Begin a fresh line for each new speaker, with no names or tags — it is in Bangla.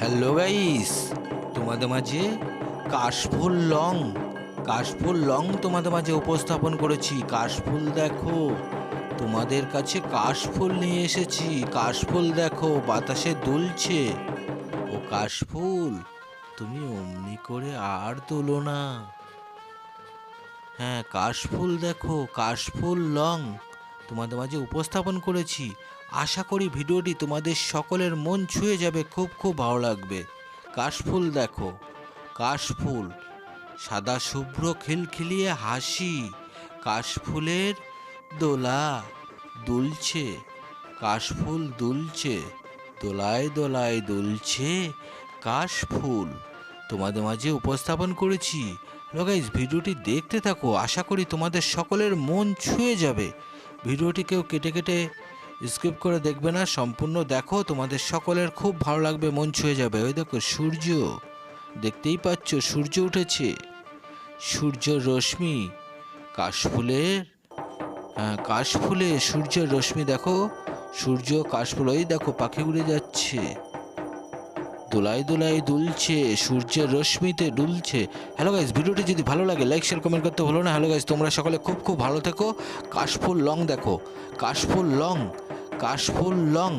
হ্যালো গাইস তোমাদের মাঝে কাশফুল লং। কাশফুল লং তোমাদের মাঝে উপস্থাপন করেছি। কাশফুল দেখো, তোমাদের কাছে কাশফুল নিয়ে এসেছি। কাশফুল দেখো, বাতাসে দুলছে। ও কাশফুল, তুমি অমনি করে আর তোলো না। হ্যাঁ কাশফুল দেখো, কাশফুল লং তোমাদের মাঝে উপস্থাপন করেছি। আশা করি ভিডিওটি তোমাদের সকলের মন ছুঁয়ে যাবে, খুব খুব ভালো লাগবে। কাশফুল দেখো। কাশফুল। সাদা শুভ্র খিলখিলিয়ে হাসি। কাশফুলের দোলা দুলছে। কাশফুল দুলছে। দোলায় দোলায় দুলছে কাশফুল। তোমাদের মাঝে উপস্থাপন করেছি। গাইজ ভিডিওটি দেখতে থাকো। আশা করি তোমাদের সকলের মন ছুঁয়ে যাবে। ভিডিওটি কেউ কেটে কেটে স্কিপ করে দেখবে না, সম্পূর্ণ দেখো, তোমাদের সকলের খুব ভালো লাগবে, মন ছুঁয়ে যাবে। ওই দেখো, সূর্য। দেখতেই পাচ্ছ, সূর্য উঠেছে। সূর্য রশ্মি, কাশফুলের হ্যাঁ কাশফুলে সূর্যের রশ্মি, দেখো। সূর্য, কাশফুল ওই দেখো, পাখি উড়ে যাচ্ছে। দোলাই দোলাই দুলছে, সূর্যের রশ্মিতে দুলছে। হ্যালো গাইজ ভিডিওটি যদি ভালো লাগে লাইক শেয়ার কমেন্ট করতে ভুলো না। হ্যালো গাইজ তোমরা সকলে খুব খুব ভালো থেকো। কাশফুল লং দেখো। কাশফুল লং। কাশফুল লং।